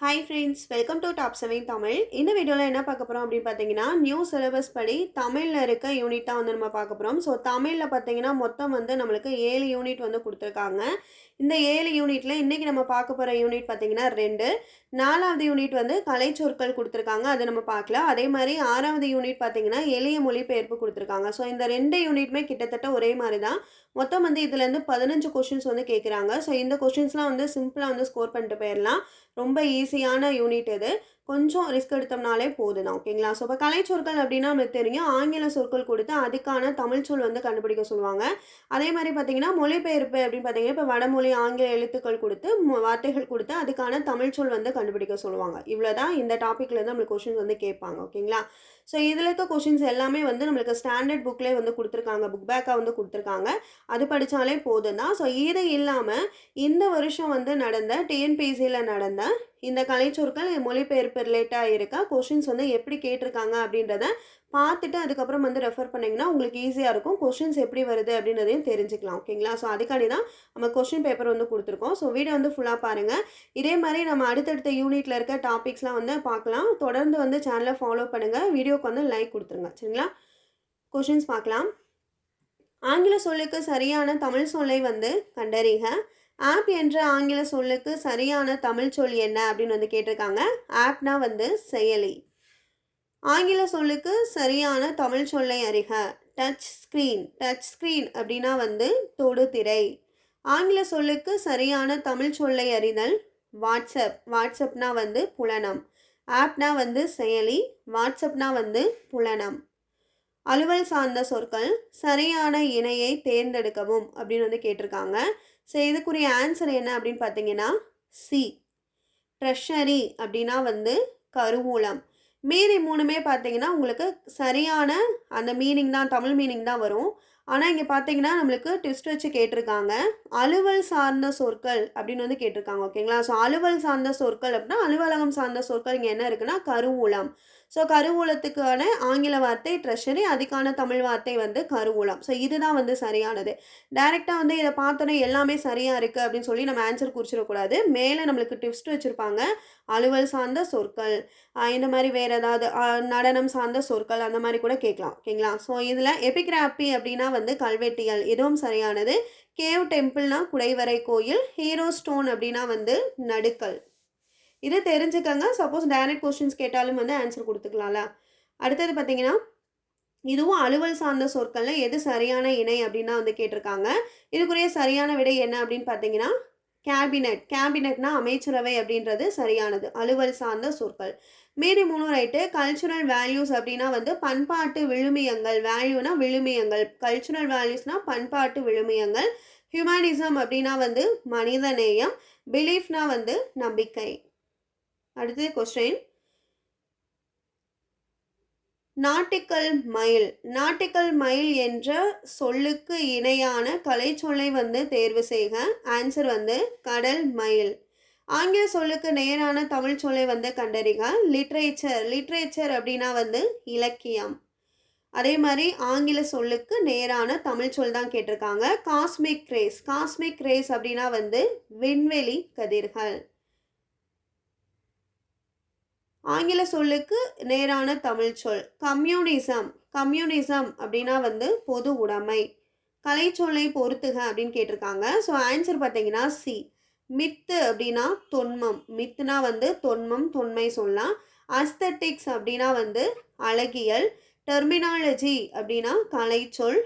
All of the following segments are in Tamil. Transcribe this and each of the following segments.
Hi friends welcome to top seven Tamil இந்த வீடியோவில் என்ன பார்க்க போகிறோம் அப்படின்னு பார்த்தீங்கன்னா நியூ சிலபஸ் படி தமிழில் இருக்க யூனிட் தான் வந்து நம்ம பார்க்க போகிறோம் ஸோ தமிழில் பார்த்தீங்கன்னா மொத்தம் வந்து நம்மளுக்கு ஏழு யூனிட் வந்து கொடுத்துருக்காங்க. இந்த ஏழு யூனிட்டில் இன்றைக்கி நம்ம பார்க்க போகிற யூனிட் பார்த்தீங்கன்னா ரெண்டு. நாலாவது யூனிட் வந்து கலைச்சொற்கள் கொடுத்துருக்காங்க. அதை நம்ம பார்க்கலாம். அதே மாதிரி ஆறாவது யூனிட் பார்த்தீங்கன்னா எளிய மொழிபெயர்ப்பு கொடுத்துருக்காங்க. ஸோ இந்த ரெண்டு யூனிட்டுமே கிட்டத்தட்ட ஒரே மாதிரி தான் மொத்தம் வந்து இதுலேருந்து பதினஞ்சு கொஷின்ஸ் வந்து கேட்குறாங்க ஸோ இந்த கொஷின்ஸ்லாம் வந்து சிம்பிளாக வந்து ஸ்கோர் பண்ணிட்டு போயிடலாம் ரொம்ப ஈஸியான யூனிட் இது. கொஞ்சம் ரிஸ்க் எடுத்தோம்னாலே போதும் தான் ஓகேங்களா ஸோ இப்போ கலைச்சொற்கள் அப்படின்னா நம்மளுக்கு தெரியும். ஆங்கில சொற்கள் கொடுத்து அதுக்கான தமிழ் சொல் வந்து கண்டுபிடிக்க சொல்லுவாங்க. அதே மாதிரி பார்த்தீங்கன்னா மொழிபெயர்ப்பு அப்படின்னு பார்த்தீங்கன்னா இப்போ வடமொழி ஆங்கில எழுத்துக்கள் கொடுத்து வார்த்தைகள் கொடுத்து அதுக்கான தமிழ் சொல் வந்து கண்டுபிடிக்க சொல்லுவாங்க. இவ்வளோ தான் இந்த டாப்பிக்லேருந்து நம்மளுக்கு கொஷின்ஸ் வந்து கேட்பாங்க ஓகேங்களா ஸோ இதில் இருக்க கொஷின்ஸ் எல்லாமே வந்து நம்மளுக்கு ஸ்டாண்டர்ட் புக்லேயே வந்து கொடுத்துருக்காங்க. புக் பேக்காக வந்து கொடுத்துருக்காங்க. அது படித்தாலே போதும் தான் ஸோ இது இல்லாமல் இந்த வருஷம் வந்து நடந்த டிஎன்பிசியில் நடந்த இந்த கலைச்சொற்கள் மொழிபெயர்ப்பு ரிலேட்டாக இருக்கா? கொஷின்ஸ் வந்து எப்படி கேட்டிருக்காங்க அப்படின்றத பார்த்துட்டு அதுக்கப்புறம் வந்து ரெஃபர் பண்ணிங்கன்னா உங்களுக்கு ஈஸியாக இருக்கும். கொஷின்ஸ் எப்படி வருது அப்படின்றதையும் தெரிஞ்சுக்கலாம் ஓகேங்களா ஸோ அதுக்காண்டி தான் நம்ம கொஷின் பேப்பர் வந்து கொடுத்துருக்கோம். ஸோ வீடியோ வந்து ஃபுல்லாக பாருங்கள் இதே மாதிரி நம்ம அடுத்தடுத்த யூனிட்டில் இருக்க டாபிக்ஸ்லாம் வந்து பார்க்கலாம். தொடர்ந்து வந்து சேனலை ஃபாலோ பண்ணுங்கள் வீடியோக்கு வந்து லைக் கொடுத்துருங்க சரிங்களா? கொஷின்ஸ் பார்க்கலாம். ஆங்கில சொல்லுக்கு சரியான தமிழ் சொல்லை வந்து கண்டறிக. ஆப் என்ற ஆங்கில சொல்லுக்கு சரியான தமிழ் சொல் என்ன அப்படின்னு வந்து கேட்டிருக்காங்க. ஆப்னா வந்து செயலி. ஆங்கில சொல்லுக்கு சரியான தமிழ் சொல்லை அறிக. Touch screen. டச் ஸ்க்ரீன் அப்படின்னா வந்து தொடுதிரை. ஆங்கில சொல்லுக்கு சரியான தமிழ் சொல்லை அறிதல் வாட்ஸ்அப். வாட்ஸ்அப்னா வந்து புலனம். ஆப்னா வந்து செயலி. வாட்ஸ்அப்னா வந்து புலனம். அலுவல் சார்ந்த சொற்கள் சரியான இணையை தேர்ந்தெடுக்கவும் அப்படின்னு வந்து கேட்டிருக்காங்க. ஸோ இதுக்குரிய ஆன்சர் என்ன அப்படின்னு பார்த்தீங்கன்னா சி ட்ரெஷரி அப்படின்னா வந்து கருவூலம். மீதி மூணுமே பார்த்தீங்கன்னா உங்களுக்கு சரியான அந்த மீனிங் தான் தமிழ் மீனிங் தான் வரும். ஆனால் இங்கே பார்த்தீங்கன்னா நம்மளுக்கு ட்விஸ்ட் வச்சு கேட்டிருக்காங்க. அலுவல் சார்ந்த சொற்கள் அப்படின்னு வந்து கேட்டிருக்காங்க ஓகேங்களா ஸோ அலுவல் சார்ந்த சொற்கள் அப்படின்னா அலுவலகம் சார்ந்த சொற்கள் இங்கே என்ன இருக்குன்னா கருவூலம். ஸோ கருவூலத்துக்கான ஆங்கில வார்த்தை ட்ரெஷரி அதுக்கான தமிழ் வார்த்தை வந்து கருவூலம். ஸோ இதுதான் வந்து சரியானது. டைரெக்டாக வந்து இதை பார்த்தோன்னே எல்லாமே சரியாக இருக்குது அப்படின்னு சொல்லி நம்ம ஆன்சர் குறிச்சிடக்கூடாது. மேலே நம்மளுக்கு ட்விஸ்ட் வச்சுருப்பாங்க அலுவல் சார்ந்த சொற்கள். இந்த மாதிரி வேறு ஏதாவது நடனம் சார்ந்த சொற்கள் அந்த மாதிரி கூட கேட்கலாம் ஓகேங்களா ஸோ இதில் எபிகிராபி அப்படின்னா வந்து கல்வெட்டியல் இதுவும் சரியானது. கேவ் டெம்பிள்னா குடைவரை கோயில் ஹீரோ ஸ்டோன் அப்படின்னா வந்து நடுக்கல். இது தெரிஞ்சுக்கங்க. சப்போஸ் டைரக்ட் கொஸ்டின்ஸ் கேட்டாலும் வந்து ஆன்சர் கொடுத்துக்கலாம்ல. அடுத்தது பார்த்தீங்கன்னா இதுவும் அலுவல் சார்ந்த சொற்களில் எது சரியான இணை அப்படின்னா வந்து கேட்டிருக்காங்க. இதுக்குரிய சரியான விடை என்ன அப்படின்னு பார்த்தீங்கன்னா கேபினட் கேபினட்னா அமைச்சரவை அப்படின்றது சரியானது. அலுவல் சார்ந்த சொற்கள். மீதி மூணு ரைட்டு கல்ச்சுரல் வேல்யூஸ் அப்படின்னா வந்து பண்பாட்டு விழுமியங்கள். வேல்யூனா விழுமியங்கள். கல்ச்சுரல் வேல்யூஸ்னால் பண்பாட்டு விழுமியங்கள். ஹியூமனிசம் அப்படின்னா வந்து மனிதநேயம். பிலீஃப்னா வந்து நம்பிக்கை. அடுத்தது கொஸ்டின் நாட்டிக்கல் மயில். நாட்டிக்கல் மயில் என்ற சொல்லுக்கு இணையான கலைச்சொல்லை வந்து தேர்வு செய்க. ஆன்சர் வந்து கடல் மயில். ஆங்கில சொல்லுக்கு நேரான தமிழ் சொல்லை வந்து கண்டறிக. லிட்ரேச்சர் லிட்ரேச்சர் அப்படின்னா வந்து இலக்கியம். அதே மாதிரி ஆங்கில சொல்லுக்கு நேரான தமிழ் சொல் தான் கேட்டிருக்காங்க. காஸ்மிக் ரேஸ் காஸ்மிக் ரேஸ் அப்படின்னா வந்து விண்வெளி கதிர்கள். ஆங்கில சொல்லுக்கு நேரான தமிழ் சொல். கம்யூனிசம். கம்யூனிசம் அப்படின்னா வந்து பொது உடைமை. கலைச்சொல்லை பொறுத்துக அப்படின்னு கேட்டிருக்காங்க. ஸோ ஆன்சர் பார்த்தீங்கன்னா சி மித்து அப்படின்னா தொன்மம். மித்துனா வந்து தொன்மம் தொன்மை சொல்லலாம். அஸ்தட்டிக்ஸ் அப்படின்னா வந்து அழகியல். டெர்மினாலஜி அப்படின்னா கலைச்சொல்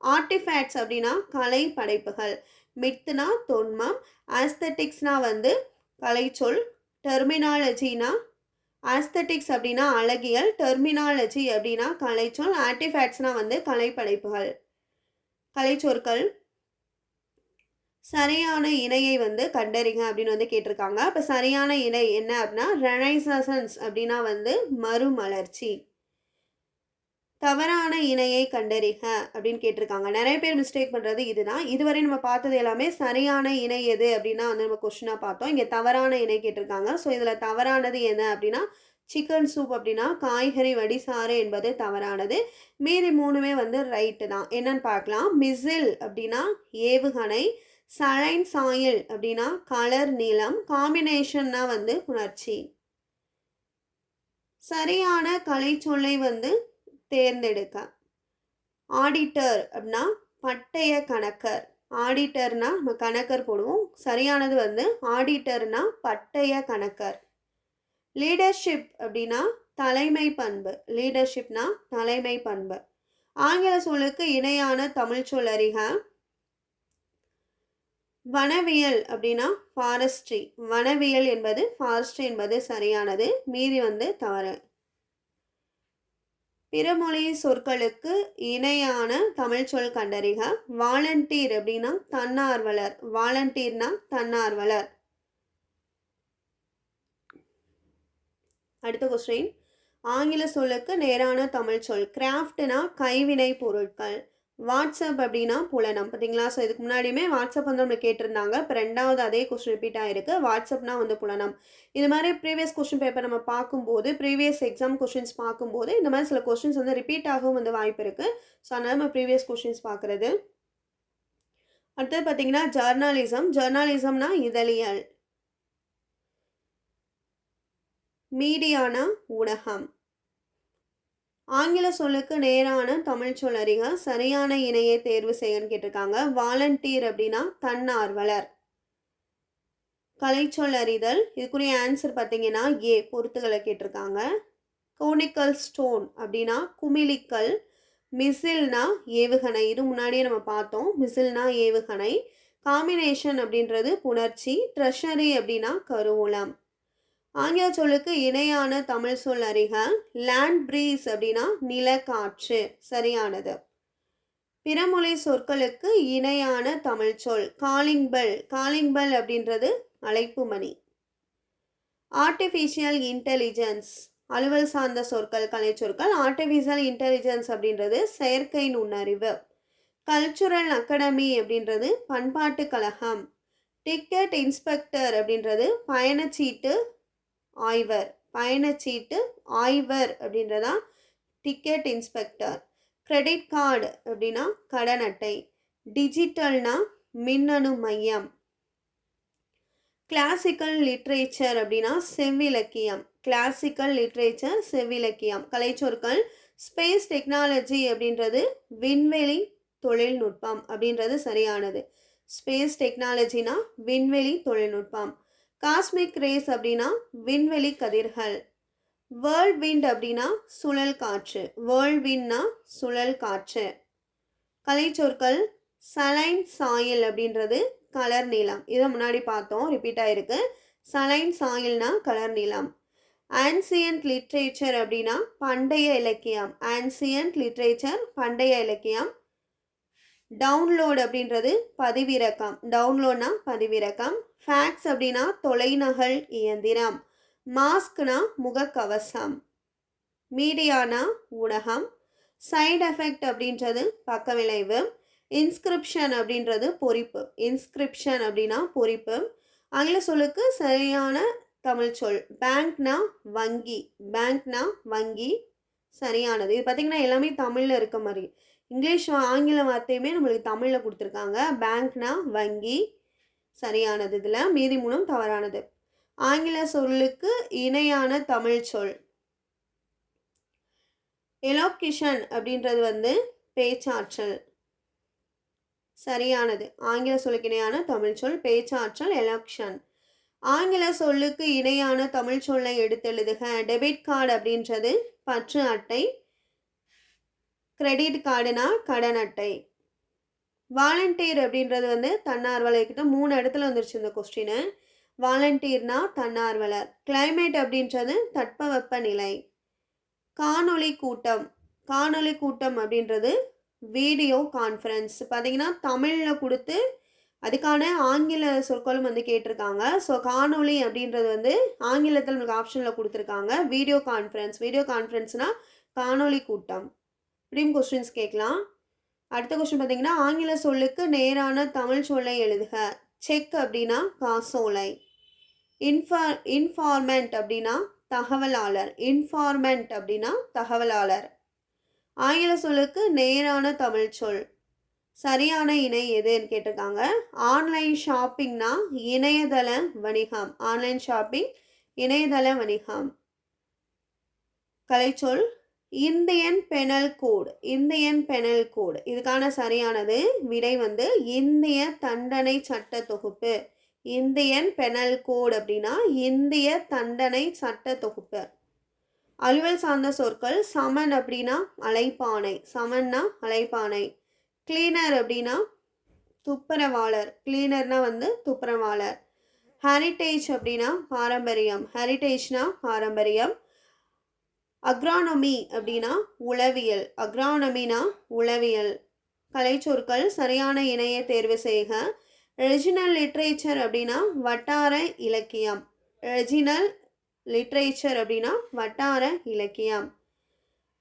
ஆர்டிஃபேக்ட்ஸ் அப்படின்னா கலை படைப்புகள். மித்துனா தொன்மம். ஆஸ்தட்டிக்ஸ்னா வந்து கலைச்சொல் டெர்மினாலஜினா ஆஸ்தட்டிக்ஸ் அப்படின்னா அழகியல் டெர்மினாலஜி அப்படின்னா கலைச்சொல் ஆர்டிஃபேக்ட்ஸ்னால் வந்து கலைப்படைப்புகள். கலைச்சொற்கள். சரியான இணையை வந்து கண்டறிங்க அப்படின்னு வந்து கேட்டிருக்காங்க. இப்போ சரியான இணை என்ன அப்படின்னா ரெனைசன்ஸ் அப்படின்னா வந்து மறுமலர்ச்சி. தவறான இணையை கண்டறிக அப்படின்னு கேட்டிருக்காங்க. நிறைய பேர் மிஸ்டேக் பண்ணுறது இதுதான். இதுவரை நம்ம பார்த்தது எல்லாமே சரியான இணை எது அப்படின்னா வந்து நம்ம கொஷினாக பார்த்தோம். இங்கே தவறான இணை கேட்டிருக்காங்க. ஸோ இதில் தவறானது என்ன அப்படின்னா சிக்கன் சூப் அப்படின்னா காய்கறி வடிசாறு என்பது தவறானது. மீதி மூணுமே வந்து ரைட்டு தான். என்னன்னு பார்க்கலாம். மிசில் அப்படின்னா ஏவுகணை சலைன் சாயில் அப்படின்னா கலர் நீளம் காம்பினேஷன்னா வந்து உணர்ச்சி. சரியான கலைச்சொல்லை வந்து தேர்ந்தெடுக்க. ஆடிட்டர் அப்படின்னா பட்டய கணக்கர். ஆடிட்டர்னா நம்ம கணக்கர் போடுவோம். சரியானது வந்து ஆடிட்டர்னா பட்டய கணக்கர். லீடர்ஷிப் அப்படின்னா தலைமை பண்பு. லீடர்ஷிப்னா தலைமை பண்பு. ஆங்கில சொல்லுக்கு இணையான தமிழ் சொல் அறிக. வனவியல் அப்படின்னா ஃபாரஸ்ட்ரி வனவியல் என்பது ஃபாரஸ்ட்ரி என்பது சரியானது. மீதி வந்து தவறு. பிறமொழி சொற்களுக்கு இணையான தமிழ் சொல் கண்டறிக. வாலண்டீர் அப்படின்னா தன்னார்வலர். வாலண்டீர்னா தன்னார்வலர். அடுத்த கொஸ்டின் ஆங்கில சொல்லுக்கு நேரான தமிழ் சொல். கிராஃப்ட்னா கைவினை பொருட்கள். வாட்ஸ்அப் அப்படின்னா புலனம். பார்த்தீங்களா? ஸோ இதுக்கு முன்னாடியுமே வாட்ஸ்அப் வந்து நம்மளுக்கு கேட்டிருந்தாங்க. இப்போ ரெண்டாவது அதே கொஸ்டின் ரிப்பீட் ஆகிருக்கு வாட்ஸ்அப்னா வந்து புலனம். இது மாதிரி ப்ரீவியஸ் கொஸ்டின் பேப்பர் நம்ம பார்க்கும்போது ப்ரீவியஸ் எக்ஸாம் கொஷின்ஸ் பார்க்கும்போது இந்த மாதிரி சில கொஸ்டின்ஸ் வந்து ரிப்பீட் ஆகவும் வந்து வாய்ப்பு இருக்குது ஸோ அதனால் நம்ம ப்ரீவியஸ் கொஷின்ஸ் பார்க்குறது. அடுத்தது பார்த்தீங்கன்னா ஜர்னாலிசம் ஜர்னாலிசம்னா இதழியல். மீடியானா ஊடகம். ஆங்கில சொல்லுக்கு நேரான தமிழ் சொல் அறிக சரியான இணையை தேர்வு செய்யன்னு கேட்டிருக்காங்க. வாலண்டியர் அப்படின்னா தன்னார்வலர் கலைச்சொல் அறிதல் இதுக்குரிய ஆன்சர் பார்த்தீங்கன்னா ஏ பொறுத்துகளை கேட்டிருக்காங்க. கோனிக்கல் ஸ்டோன் அப்படின்னா குமிழிக்கல் மிசில்னா ஏவுகணை. இது முன்னாடியே நம்ம பார்த்தோம். மிசில்னா ஏவுகணை. காம்பினேஷன் அப்படின்றது புணர்ச்சி. ட்ரெஷரி அப்படின்னா கருவூலம். ஆங்கில சொல்லுக்கு இணையான தமிழ் சொல் அறிக. லேண்ட் ப்ரீஸ் அப்படின்னா நிலக்காற்று. சரியானது. பிறமொழி சொற்களுக்கு இணையான தமிழ் சொல். காலிங் பெல் காலிங் பெல் அப்படின்றது அழைப்பு மணி. ஆர்டிஃபிஷியல் இன்டெலிஜென்ஸ் அலுவல் சார்ந்த சொற்கள் கலை சொற்கள். ஆர்டிஃபிஷியல் இன்டெலிஜென்ஸ் அப்படின்றது செயற்கை நுண்ணறிவு. கல்ச்சுரல் அகாடமி அப்படின்றது பண்பாட்டு கழகம். டிக்கெட் இன்ஸ்பெக்டர் அப்படின்றது பயணச்சீட்டு ஆய்வர். பயணச்சீட்டு ஆய்வர் அப்படின்றதா டிக்கெட் இன்ஸ்பெக்டர் கிரெடிட் கார்டு அப்படின்னா கடன் அட்டை. டிஜிட்டல்னா மின்னணு மையம். கிளாசிக்கல் லிட்ரேச்சர் அப்படின்னா செவ்விலக்கியம் கிளாசிக்கல் லிட்ரேச்சர் செவ்விலக்கியம் கலைச்சொற்கள் ஸ்பேஸ் டெக்னாலஜி அப்படின்றது விண்வெளி தொழில்நுட்பம் அப்படின்றது சரியானது. ஸ்பேஸ் டெக்னாலஜினா விண்வெளி தொழில்நுட்பம். காஸ்மிக் ரேஸ் அப்படின்னா விண்வெளி கதிர்கள். வேர்ல்ட் விண்ட் அப்படின்னா சுழல் காற்று. வேர்ல்ட் விண்ட்னா சுழல் காற்று. கலைச்சொற்கள் சலைன் சாயில் அப்படின்றது கலர் நீளம். இதை முன்னாடி பார்த்தோம் ரிப்பீட் ஆகிருக்கு சலைன் சாயில்னா கலர் நீளம். ஆன்சியன்ட் லிட்ரேச்சர் அப்படின்னா பண்டைய இலக்கியம். ஆன்சியன்ட் லிட்ரேச்சர் பண்டைய இலக்கியம். டவுன்லோட் அப்படின்றது பதிவிறக்கம். டவுன்லோட்னா பதிவிறக்கம். ஃபேக்ஸ் அப்படின்னா தொலைநகல் இயந்திரம். மாஸ்க்னா முகக்கவசம். மீடியானா ஊடகம். சைடு எஃபெக்ட் அப்படின்றது பக்க விளைவு இன்ஸ்கிரிப்ஷன் அப்படின்றது பொறிப்பு. இன்ஸ்கிரிப்ஷன் அப்படின்னா பொறிப்பு. ஆங்கில சொல்லுக்கு சரியான தமிழ் சொல். பேங்க்னா வங்கி. பேங்க்னா வங்கி. சரியானது. இது பார்த்திங்கன்னா எல்லாமே தமிழில் இருக்க மாதிரி. இங்கிலீஷ் ஆங்கில வார்த்தையுமே நம்மளுக்கு தமிழில் கொடுத்துருக்காங்க. பேங்க்னா வங்கி. சரியானது. இதில் மீதி மூலம் தவறானது. ஆங்கில சொல்லுக்கு இணையான தமிழ் சொல். எலோக்கிஷன் அப்படின்றது வந்து பேச்சாற்றல். சரியானது. ஆங்கில சொல்லுக்கு இணையான தமிழ் சொல் பேச்சாற்றல் எலக்ஷன் ஆங்கில சொல்லுக்கு இணையான தமிழ் சொல்லை எடுத்தெழுதுக டெபிட் கார்டு அப்படின்றது பற்று அட்டை. கிரெடிட் கார்டுனா கடன் அட்டை. வாலண்டியர் அப்படின்றது வந்து தன்னார்வலர்கிட்ட மூணு இடத்துல வந்துருச்சு இந்த கொஸ்டின் வாலண்டியர்னா தன்னார்வலர். கிளைமேட் அப்படின்றது தட்பவெப்ப நிலை காணொளி கூட்டம். காணொளி கூட்டம் அப்படின்றது வீடியோ கான்ஃபரன்ஸ் பார்த்தீங்கன்னா தமிழில் கொடுத்து அதுக்கான ஆங்கில சொற்களும் வந்து கேட்டிருக்காங்க. ஸோ காணொளி அப்படின்றது வந்து ஆங்கிலத்தில் நமக்கு ஆப்ஷனில் கொடுத்துருக்காங்க. வீடியோ கான்ஃபரன்ஸ் வீடியோ கான்ஃபரன்ஸ்னால் காணொளி கூட்டம். இப்படியும் கொஸ்டின்ஸ் கேட்கலாம். அடுத்த கொஸ்டின் பார்த்தீங்கன்னா ஆங்கில சொல்லுக்கு நேரான தமிழ் சொல்லை எழுதுக. செக் அப்படின்னா காசோலை. இன்ஃபார் இன்ஃபார்மெண்ட் அப்படின்னா தகவலாளர். இன்ஃபார்மெண்ட் அப்படின்னா தகவலாளர். ஆங்கில சொல்லுக்கு நேரான தமிழ் சொல். சரியான இணை எதுன்னு கேட்டிருக்காங்க. ஆன்லைன் ஷாப்பிங்னா இணையதள வணிகம். ஆன்லைன் ஷாப்பிங் இணையதள வணிகம். கலைச்சொல் Indian penal code Indian penal code. இதுக்கான சரியானது விடை வந்து இந்திய தண்டனை சட்ட தொகுப்பு. இந்தியன் பெனல் கோடு அப்படின்னா இந்திய தண்டனை சட்ட தொகுப்பு. அலுவல் சார்ந்த சொற்கள் சமன் அப்படின்னா அலைப்பானை சமன்னா அலைப்பானை கிளீனர் அப்படின்னா துப்புரவாளர் கிளீனர்னா வந்து துப்புரவாளர். ஹெரிட்டேஜ் அப்படின்னா பாரம்பரியம் ஹெரிட்டேஜ்னா பாரம்பரியம். அக்ரானமி அப்படின்னா உளவியல். அக்ரானமினா உளவியல். கலைச்சொற்கள் சரியான இணைய தேர்வு செய்க. ரெஜினல் லிட்ரேச்சர் அப்படின்னா வட்டார இலக்கியம். ரெஜினல் லிட்ரேச்சர் அப்படின்னா வட்டார இலக்கியம்.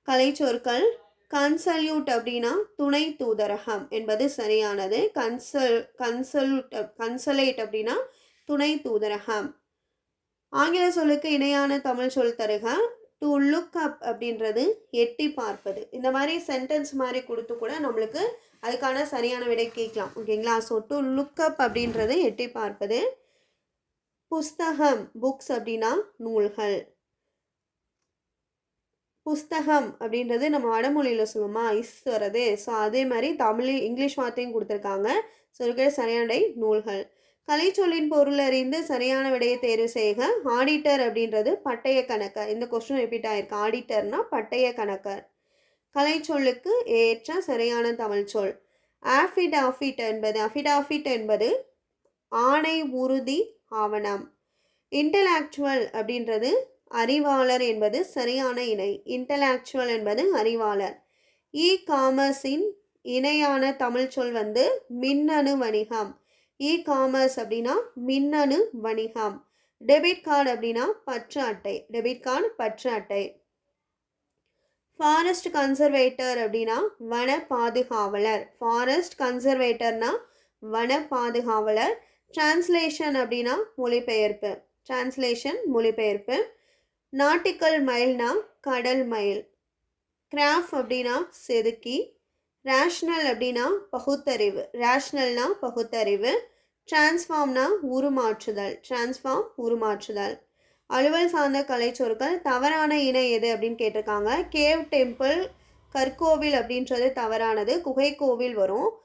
கலைச்சொற்கள் கன்சல்யூட் அப்படின்னா துணை தூதரகம் என்பது சரியானது. கன்சல் கன்சல்யூட் கன்சலேட் அப்படின்னா துணை தூதரகம். ஆங்கில சொல்லுக்கு இணையான தமிழ் சொல் தருக. டு லுக் அப் அப்படின்றது எட்டி பார்ப்பது. இந்த மாதிரி சென்டென்ஸ் மாதிரி கொடுத்து கூட நம்மளுக்கு அதுக்கான சரியான விடை கேட்கலாம். ஓகேங்களா ஸோ டு லுக் அப் அப்படின்றது எட்டி பார்ப்பது. புஸ்தகம் புக்ஸ் அப்படின்னா நூல்கள். புஸ்தகம் அப்படின்றது நம்ம வடமொழியில் சொல்லுமா இஸ் வர்றது. ஸோ அதே மாதிரி தமிழ் இங்கிலீஷ் வார்த்தையும் கொடுத்துருக்காங்க. ஸோ இருக்கிற சரியான நூல்கள். கலைச்சொல்லின் பொருள் அறிந்து சரியான விடையை தேர்வு செய்க. ஆடிட்டர் அப்படின்றது பட்டய கணக்கர் இந்த கொஸ்டின் ரிப்பீட் ஆயிருக்கு. ஆடிட்டர்னா பட்டய கணக்கர் கலைச்சொல்லுக்கு ஏற்ற சரியான தமிழ் சொல். ஆஃபிடாஃபிட் என்பது அஃபிடாஃபிட் என்பது ஆணை உறுதி ஆவணம். இன்டலாக்சுவல் அப்படின்றது அறிவாளர் என்பது சரியான இணை. இன்டலாக்சுவல் என்பது அறிவாளர். இ காமர்ஸின் இணையான தமிழ் சொல் வந்து மின்னணு வணிகம். இ காமர்ஸ் அப்படின்னா மின்னணு வணிகம். டெபிட் கார்டு அப்படின்னா பற்று அட்டை. டெபிட் கார்டு பற்று அட்டை. ஃபாரஸ்ட் கன்சர்வேட்டர் அப்படின்னா வன பாதுகாவலர். ஃபாரஸ்ட் கன்சர்வேட்டர்னா வன பாதுகாவலர். டிரான்ஸ்லேஷன் அப்படின்னா மொழிபெயர்ப்பு. டிரான்ஸ்லேஷன் மொழிபெயர்ப்பு. நாட்டிக்கல் மைல்னா கடல் மைல் கிராஃப் அப்படின்னா செதுக்கி. ரேஷ்னல் அப்படின்னா பகுத்தறிவு. ரேஷ்னல்னா பகுத்தறிவு. டிரான்ஸ்ஃபார்ம்னா உருமாற்றுதல். டிரான்ஸ்ஃபார்ம் உருமாற்றுதல். அலுவல் சார்ந்த கலைச்சொற்கள் தவறான இணை எது அப்படின்னு கேட்டிருக்காங்க. கேவ் டெம்பிள் கற்கோவில் அப்படின்றது தவறானது. குகை கோவில் வரும்.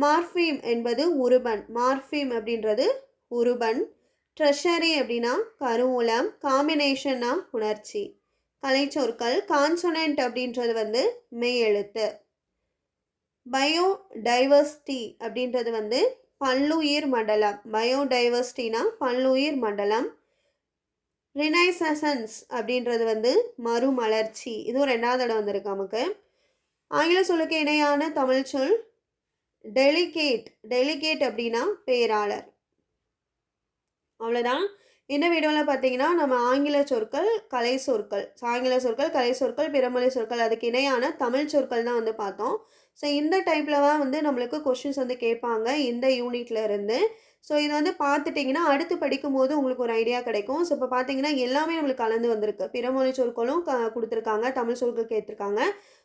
மார்ஃபீம் என்பது உருபன். மார்ஃபீம் அப்படின்றது உருபன். ட்ரெஷரி அப்படின்னா கருவூலம். காம்பினேஷன்னா உணர்ச்சி. கலைச்சொற்கள் கான்சொனன்ட் அப்படின்றது வந்து மெய் எழுத்து. பயோ டைவர்சிட்டி அப்படின்றது வந்து பல்லுயிர் மண்டலம். பயோடைவர்சிட்டினா பல்லுயிர் மண்டலம். ரினைசசன்ஸ் அப்படின்றது வந்து மறுமலர்ச்சி. இதுவும் ரெண்டாவது இடம் வந்திருக்கு நமக்கு. ஆங்கில சொல்லுக்கு இணையான தமிழ் சொல் டெலிகேட் டெலிகேட் அப்படின்னா பேராளர். அவ்வளோதான் இந்த வீடியோவில் பார்த்தீங்கன்னா நம்ம ஆங்கில சொற்கள் கலை சொற்கள் ஆங்கில சொற்கள் கலை சொற்கள் பிறமொழி சொற்கள் அதுக்கு இணையான தமிழ் சொற்கள் தான் வந்து பார்த்தோம். ஸோ இந்த டைப்பில் தான் வந்து நம்மளுக்கு கொஷின்ஸ் வந்து கேட்பாங்க இந்த யூனிட்ல இருந்து. ஸோ இதை வந்து பார்த்துட்டிங்கன்னா அடுத்து படிக்கும்போது உங்களுக்கு ஒரு ஐடியா கிடைக்கும். ஸோ இப்போ பார்த்தீங்கன்னா எல்லாமே நம்மளுக்கு கலந்து வந்திருக்கு. பிறமொழி சொற்களும் க கொடுத்துருக்காங்க தமிழ் சொற்கள் கேட்டிருக்காங்க.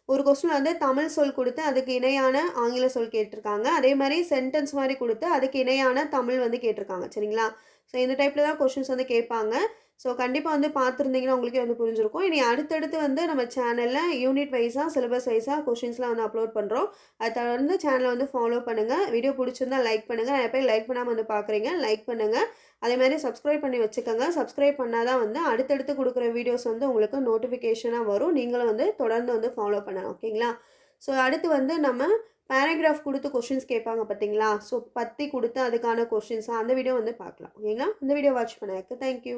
ஒரு கொஸ்டின் வந்து தமிழ் சொல் கொடுத்து அதுக்கு இணையான ஆங்கில சொல் கேட்டிருக்காங்க. அதே மாதிரி சென்டென்ஸ் மாதிரி கொடுத்து அதுக்கு இணையான தமிழ் வந்து கேட்டிருக்காங்க. சரிங்களா? ஸோ இந்த டைப்பில் தான் கொஷின்ஸ் வந்து கேட்பாங்க. ஸோ கண்டிப்பாக வந்து பார்த்துருந்தீங்கன்னா உங்களுக்கே வந்து புரிஞ்சிருக்கும். இனி அடுத்தடுத்து வந்து நம்ம சேனலில் யூனிட் வைஸாக சிலபஸ் வைஸாக கொஷின்ஸ்லாம் வந்து அப்லோட் பண்ணுறோம் அதை தொடர்ந்து சேனலை வந்து ஃபாலோ பண்ணுங்கள் வீடியோ பிடிச்சிருந்தா லைக் பண்ணுங்கள் நிறைய பேர் லைக் பண்ணாமல் வந்து பார்க்குறீங்க லைக் பண்ணுங்கள் அதே மாதிரி சப்ஸ்கிரைப் பண்ணி வச்சுக்கோங்க. சப்ஸ்கிரைப் பண்ணால் தான் வந்து அடுத்தடுத்து கொடுக்குற வீடியோஸ் வந்து உங்களுக்கு நோட்டிஃபிகேஷனாக வரும். நீங்களும் வந்து தொடர்ந்து வந்து ஃபாலோ பண்ணலாம். ஓகேங்களா ஸோ அடுத்து வந்து நம்ம பேராகிராஃப் கொடுத்து கொஷின்ஸ் கேட்பாங்க பார்த்தீங்களா? ஸோ பற்றி கொடுத்து அதுக்கான கொஷின்ஸ் அந்த வீடியோ வந்து பார்க்கலாம். ஓகேங்களா? இந்த வீடியோ வாட்ச் பண்ணதுக்கு தேங்க்யூ